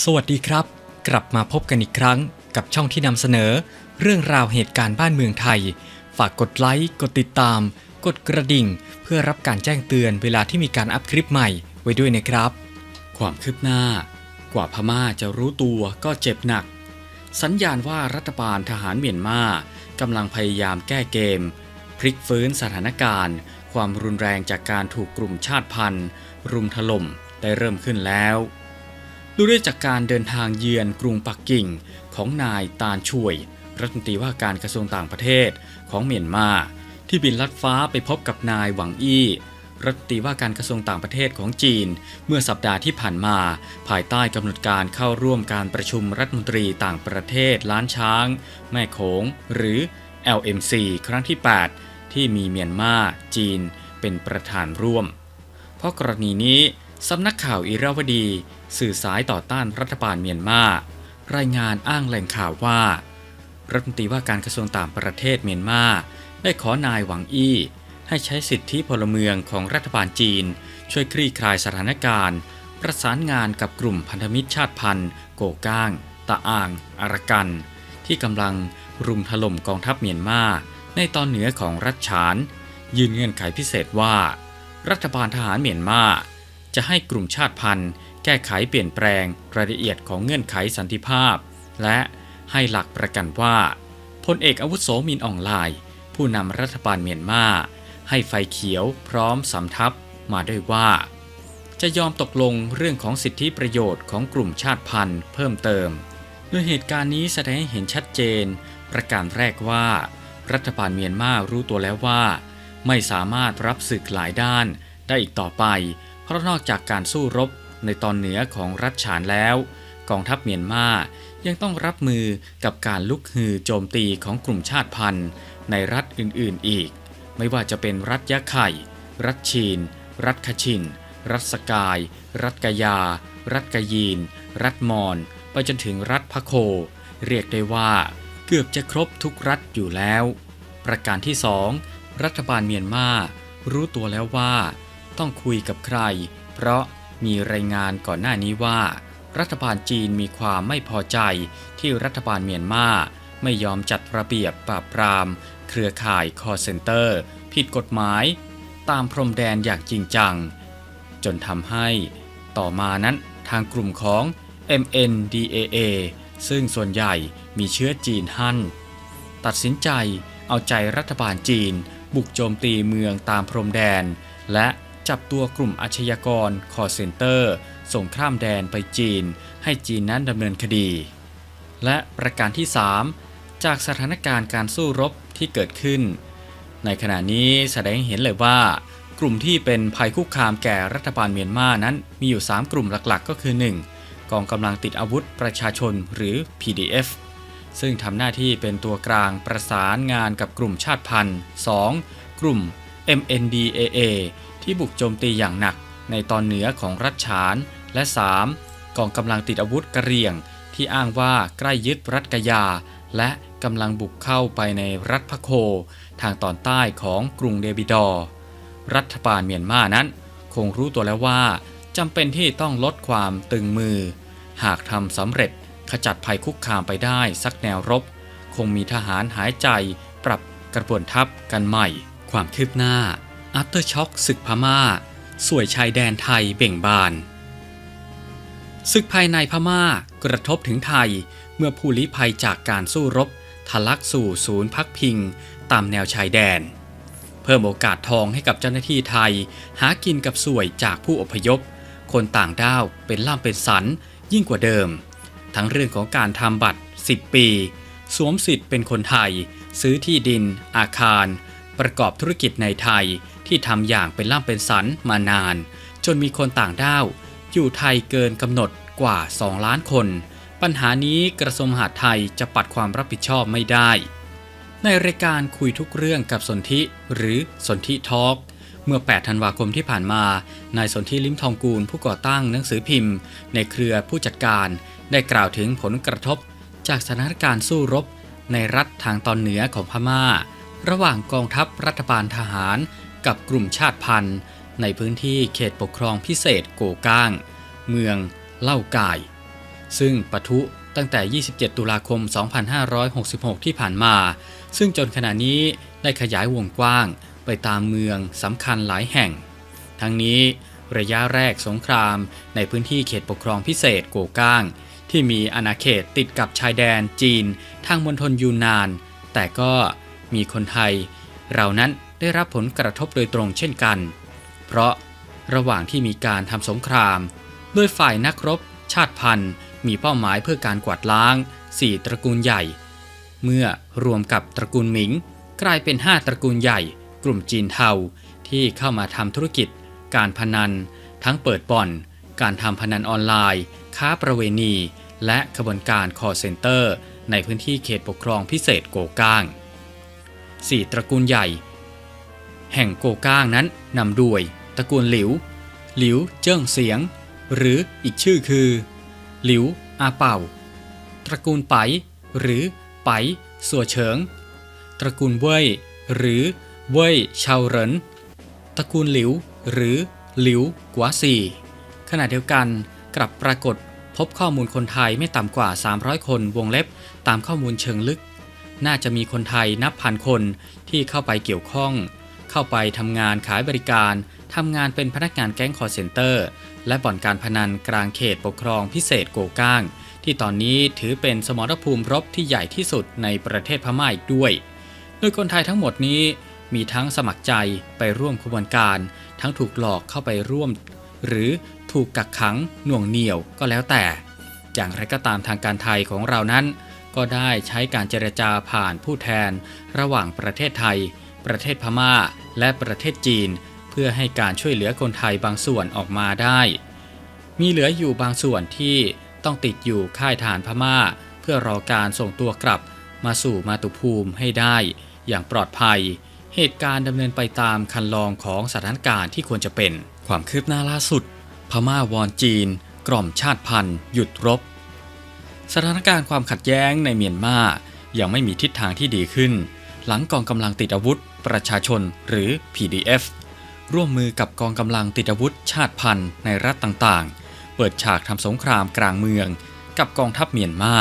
สวัสดีครับ กลับมาพบกันอีกครั้งกับช่องที่นำเสนอ เรื่องราวเหตุการณ์บ้านเมืองไทย ฝากกดไลค์ กดติดตาม กดกระดิ่ง เพื่อรับการแจ้งเตือนเวลาที่มีการอัพคลิปใหม่ไว้ด้วยนะครับ ความคืบหน้า กว่าพม่าจะรู้ตัวก็เจ็บหนัก สัญญาณว่ารัฐบาลทหารเมียนมากำลังพยายามแก้เกม พลิกฟื้นสถานการณ์ ความรุนแรงจากการถูกกลุ่มชาติพันธุ์ รุมถล่มได้เริ่มขึ้นแล้ว ดูได้จากการเดินทางเยือนกรุงปักกิ่งของนายตาลช่วย รัฐมนตรีว่าการกระทรวงต่างประเทศของเมียนมา ที่บินลัดฟ้าไปพบกับนายหวังอี้รัฐมนตรีว่าการกระทรวงต่างประเทศของจีน เมื่อสัปดาห์ที่ผ่านมา ภายใต้กำหนดการเข้าร่วมการประชุมรัฐมนตรีต่างประเทศล้านช้าง แม่โขง หรือ LMC ครั้งที่ 8 ที่มีเมียนมา จีน เป็นประธานร่วม เพราะกรณีนี้ สำนักข่าวอิราวดี สื่อสายต่อต้านรัฐบาลเมียนมา รายงานอ้างแหล่งข่าวว่า รัฐมนตรีว่าการกระทรวงต่างประเทศเมียนมา ได้ขอนายหวังอี้ ให้ใช้สิทธิพลเมืองของรัฐบาลจีน ช่วยคลี่คลายสถานการณ์ ประสานงานกับกลุ่มพันธมิตรชาติพันธุ์ โกก้าง ตะอ่าง อารากัน ที่กำลังรุมถล่มกองทัพเมียนมา ในตอนเหนือของรัฐฉาน ยืนเงื่อนไขพิเศษว่า รัฐบาลทหารเมียนมา จะให้กลุ่มชาติพันธุ์ แก้ไขเปลี่ยนแปลงรายละเอียดของเงื่อนไขสันติภาพ และให้หลักประกันว่าพลเอกอาวุโสมินอองไลผู้นำรัฐบาลเมียนมา ให้ไฟเขียวพร้อมสำทับมาด้วยว่า จะยอมตกลงเรื่องของสิทธิประโยชน์ของกลุ่มชาติพันธุ์เพิ่มเติมโดยเหตุการณ์นี้แสดงให้เห็นชัดเจน ประการแรกว่า รัฐบาลเมียนมารู้ตัวแล้วว่า ไม่สามารถรับศึกหลายด้านได้อีกต่อไป ราะนอกจากการสู้รบในตอนเหนือของรัฐฉานแล้ว กองทัพเมียนมายังต้องรับมือกับการลุกฮือโจมตีของกลุ่มชาติพันธุ์ ในรัฐอื่นๆอีก ไม่ว่าจะเป็นรัฐยะไข่ รัฐชีน รัฐคชิน รัฐสกาย รัฐกยา รัฐกยีน รัฐมอญไปจนถึงรัฐพะโค เรียกได้ว่า เกือบจะครบทุกรัฐอยู่แล้ว ประการที่สองรัฐบาลเมียนมารู้ตัวแล้วว่า ต้องคุยกับใคร เพราะมีรายงานก่อนหน้านี้ว่า รัฐบาลจีนมีความไม่พอใจที่รัฐบาลเมียนมาไม่ยอมจัดระเบียบปราบปราม เครือข่ายคอเซนเตอร์ ผิดกฎหมาย ตามพรมแดนอย่างจริงจัง จนทำให้ ต่อมานั้นทางกลุ่มของ MNDAA ซึ่งส่วนใหญ่มีเชื้อจีนฮั่น ตัดสินใจเอาใจรัฐบาลจีน บุกโจมตีเมืองตามพรมแดน และ จับตัวกลุ่มอาชญากรคอเซนเตอร์ ส่งข้ามแดนไปจีน ให้จีนนั้นดำเนินคดี และประการที่ 3 จากสถานการณ์การสู้รบที่เกิดขึ้น ในขณะนี้แสดงเห็นเลยว่า กลุ่มที่เป็นภัยคุกคามแก่รัฐบาลเมียนมานั้นมีอยู่ 3 กลุ่มหลักๆ ก็คือ 1. กองกำลังติดอาวุธประชาชนหรือ PDF ซึ่งทำหน้าที่เป็นตัวกลางประสานงานกับกลุ่มชาติพันธุ์ 2. กลุ่ม MNDAA ที่บุกโจมตีอย่างหนักในตอนเหนือของรัฐฉาน และ 3. กองกำลังติดอาวุธกระเรียง ที่อ้างว่าใกล้ยึดรัฐกยา และกำลังบุกเข้าไปในรัฐพะโค ทางตอนใต้ของกรุงเดบิดอร์รัฐบาลเมียนมานั้น คงรู้ตัวแล้วว่าจำเป็นที่ต้องลดความตึงมือ หากทำสำเร็จขจัดภัยคุกคามไปได้สักแนวรบ คงมีทหารหายใจปรับกระบวนทัพกันใหม่ ความคืบหน้า อัปเตอร์ช็อคศึกพม่า สวยชายแดนไทยเบ่งบาน ศึกภายในพม่ากระทบถึงไทยเมื่อผู้ลี้ภัยจากการสู้รบทะลักสู่ศูนย์พักพิง ตามแนวชายแดน เพิ่มโอกาสทองให้กับเจ้าหน้าที่ไทย หากินกับสวยจากผู้อพยพ คนต่างด้าวเป็นล่ามเป็นสันยิ่งกว่าเดิม ทั้งเรื่องของการทำบัตร 10 ปี สวมสิทธิ์เป็นคนไทย ซื้อที่ดิน อาคาร ประกอบธุรกิจในไทยที่ทำอย่างเป็นล่ำเป็นสันมานาน จนมีคนต่างด้าว อยู่ไทยเกินกำหนดกว่า 2 ล้านคน ปัญหานี้กระทรวงมหาดไทยจะปัดความรับผิดชอบไม่ได้ ในรายการคุยทุกเรื่องกับสนธิหรือสนธิทอล์กเมื่อ 8 ธันวาคมที่ผ่านมา นายสนธิลิมทองกูลผู้ก่อตั้งหนังสือพิมพ์ ในเครือผู้จัดการ ได้กล่าวถึงผลกระทบ จากสถานการณ์สู้รบ ในรัฐทางตอนเหนือของพม่า ระหว่างกองทัพรัฐบาลทหาร กับกลุ่มชาติพันธุ์ ในพื้นที่เขตปกครองพิเศษโกก้าง เมืองเล่ากาย ซึ่งปะทุตั้งแต่ 27 ตุลาคม 2566 ที่ผ่านมา ซึ่งจนขณะนี้ได้ขยายวงกว้างไปตามเมืองสำคัญหลายแห่ง ทั้งนี้ระยะแรกสงครามในพื้นที่เขตปกครองพิเศษโกก้าง ที่มีอาณาเขตติดกับชายแดนจีน ทางมณฑลยูนนาน แต่ก็ มีคนไทย เรานั้นได้รับผลกระทบโดยตรงเช่นกัน เพราะระหว่างที่มีการทำสงคราม ด้วยฝ่ายนักรบ ชาติพันธุ์ มีเป้าหมายเพื่อการกวาดล้าง 4 ตระกูลใหญ่ เมื่อรวมกับตระกูลหมิง กลายเป็น 5 ตระกูลใหญ่ กลุ่มจีนเทาที่เข้ามาทำธุรกิจ การพนัน ทั้งเปิดบ่อน การทำพนันออนไลน์ ค้าประเวณี และขบวนการคอร์เซนเตอร์ ในพื้นที่เขตปกครองพิเศษโกก้าง 4 ตระกูลใหญ่ แห่งโกก้างนั้นนำด้วยตระกูลหลิว หลิวเจิ้งเสียง หรืออีกชื่อคือ หลิวอาเป่า ตระกูลไป หรือไปสัวเฉิง ตระกูลเว่ยหรือเว่ยเชาเหรินตระกูลหลิวหรือหลิวกัวซีขณะเดียวกันกลับปรากฏพบข้อมูลคนไทยไม่ต่ำกว่า 300 คนวงเล็บตามข้อมูลเชิงลึก น่าจะมีคนไทยนับพันคนที่เข้าไปเกี่ยวข้อง เข้าไปทำงานขายบริการ ทำงานเป็นพนักงานแก๊งคอร์เซนเตอร์ และบ่อนการพนันกลางเขตปกครองพิเศษโกก้าง ที่ตอนนี้ถือเป็นสมรภูมิรบที่ใหญ่ที่สุดในประเทศพม่าอีกด้วย โดยคนไทยทั้งหมดนี้มีทั้งสมัครใจไปร่วมขบวนการ ทั้งถูกหลอกเข้าไปร่วม หรือถูกกักขังหน่วงเหนี่ยวก็แล้วแต่ อย่างไรก็ตามทางการไทยของเรานั้น ก็ได้ใช้การเจรจาผ่านผู้แทน ระหว่างประเทศไทย ประเทศพม่า และประเทศจีน เพื่อให้การช่วยเหลือคนไทยบางส่วนออกมาได้ มีเหลืออยู่บางส่วนที่ต้องติดอยู่ค่ายฐานพม่า เพื่อรอการส่งตัวกลับมาสู่มาตุภูมิให้ได้ อย่างปลอดภัย เหตุการณ์ดำเนินไปตามคันลองของสถานการณ์ที่ควรจะเป็น ความคืบหน้าล่าสุด พม่าวอนจีน กล่อมชาติพันธุ์หยุดรบ สถานการณ์ความขัดแย้งในเมียนมายังไม่มีทิศทางที่ดีขึ้น หลังกองกำลังติดอาวุธ ประชาชนหรือ PDF ร่วมมือกับกองกำลังติดอาวุธชาติพันธุ์ในรัฐต่างๆ เปิดฉากทำสงครามกลางเมือง กับกองทัพเมียนมา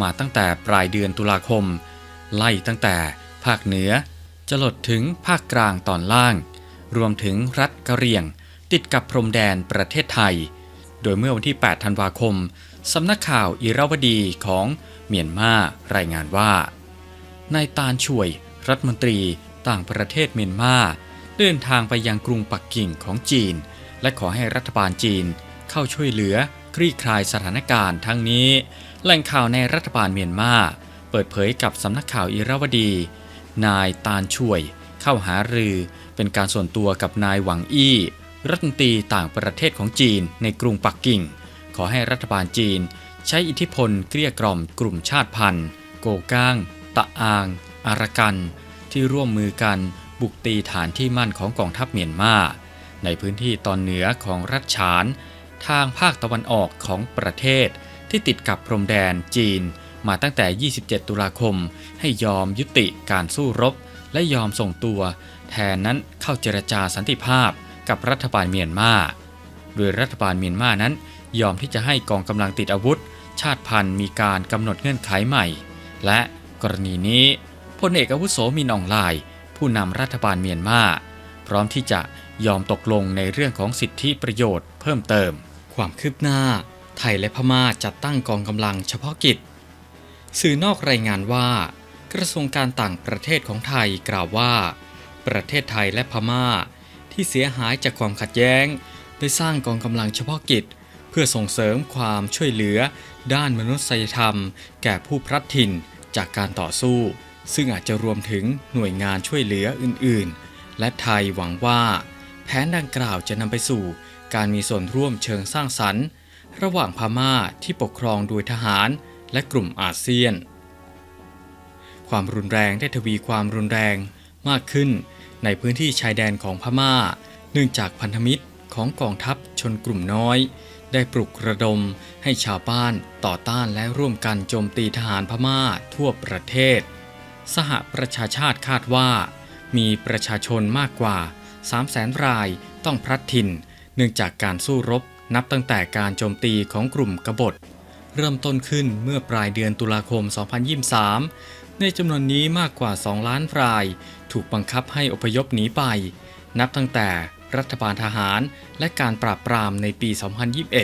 มาตั้งแต่ปลายเดือนตุลาคม ไล่ตั้งแต่ภาคเหนือจะลดถึงภาคกลางตอนล่าง รวมถึงรัฐกะเหรี่ยง ติดกับพรมแดนประเทศไทย โดยเมื่อวันที่ 8 ธันวาคม สำนักข่าวอิราวดีของเมียนมารายงานว่านายตาลช่วย รัฐมนตรีต่างประเทศเมียนมาเดินทางไปยังกรุงปักกิ่งของจีน และขอให้รัฐบาลจีนเข้าช่วยเหลือคลี่คลายสถานการณ์ทั้งนี้ แหล่งข่าวในรัฐบาลเมียนมาเปิดเผยกับสำนักข่าวอิราวดี นายตาลช่วย เข้าหารือเป็นการส่วนตัวกับนายหวังอี้ รัฐมนตรีต่างประเทศของจีนในกรุงปักกิ่ง ขอให้รัฐบาลจีน ใช้อิทธิพลเกลี้ยกล่อมกลุ่มชาติพันธุ์ โกก้าง ตะอาง อารากัน ที่ร่วมมือกันบุกตีฐานที่มั่นของกองทัพเมียนมาในพื้นที่ตอนเหนือของรัฐฉาน ทางภาคตะวันออกของประเทศ ที่ติดกับพรมแดนจีน มาตั้งแต่ 27 ตุลาคม ให้ยอมยุติการสู้รบ และยอมส่งตัว แทนนั้นเข้าเจรจาสันติภาพกับรัฐบาลเมียนมา โดยรัฐบาลเมียนมานั้น ยอมที่จะให้กองกำลังติดอาวุธ ชาติพันธุ์มีการกำหนดเงื่อนไขใหม่ และกรณีนี้พลเอกอาวุโสมินอองลน์ผู้นำรัฐบาลเมียนมาพร้อมที่จะยอมตกลงในเรื่องของสิทธิประโยชน์เพิ่มเติม ความคืบหน้า ไทยและพม่าจัดตั้งกองกำลังเฉพาะกิจ สื่อนอกรายงานว่า กระทรวงการต่างประเทศของไทยกล่าวว่า ประเทศไทยและพม่า ที่เสียหายจากความขัดแย้ง ได้สร้างกองกำลังเฉพาะกิจ พื่อส่งเสริมความช่วยเหลือ ด้านมนุษยธรรม แก่ผู้พลัดถิ่นจากการต่อสู้ ซึ่งอาจจะรวมถึงหน่วยงานช่วยเหลืออื่น ๆ และไทยหวังว่า แผนดังกล่าวจะนำไปสู่ การมีส่วนร่วมเชิงสร้างสรรค์ ระหว่างพม่าที่ปกครองโดยทหารและกลุ่มอาเซียน ความรุนแรงได้ทวีความรุนแรงมากขึ้นในพื้นที่ชายแดนของพม่า เนื่องจากพันธมิตรของกองทัพชนกลุ่มน้อย ได้ปลุกระดมให้ชาวบ้านต่อต้านและร่วมกันโจมตีทหารพม่าทั่วประเทศ สหประชาชาติคาดว่า มีประชาชนมากกว่า 3 0 0 0 0รายต้องพลัดถิ่น เนื่องจากการสู้รบนับตั้งแต่การโจมตีของกลุ่มกบฏ เริ่มต้นขึ้นเมื่อปลายเดือนตุลาคม 2023 ในจำนวนนี้มากกว่า 2 ล้านราย ถูกบังคับให้อพยพหนีไป นับตั้งแต่ รัฐบาลทหาร และการปราบปรามในปี 2021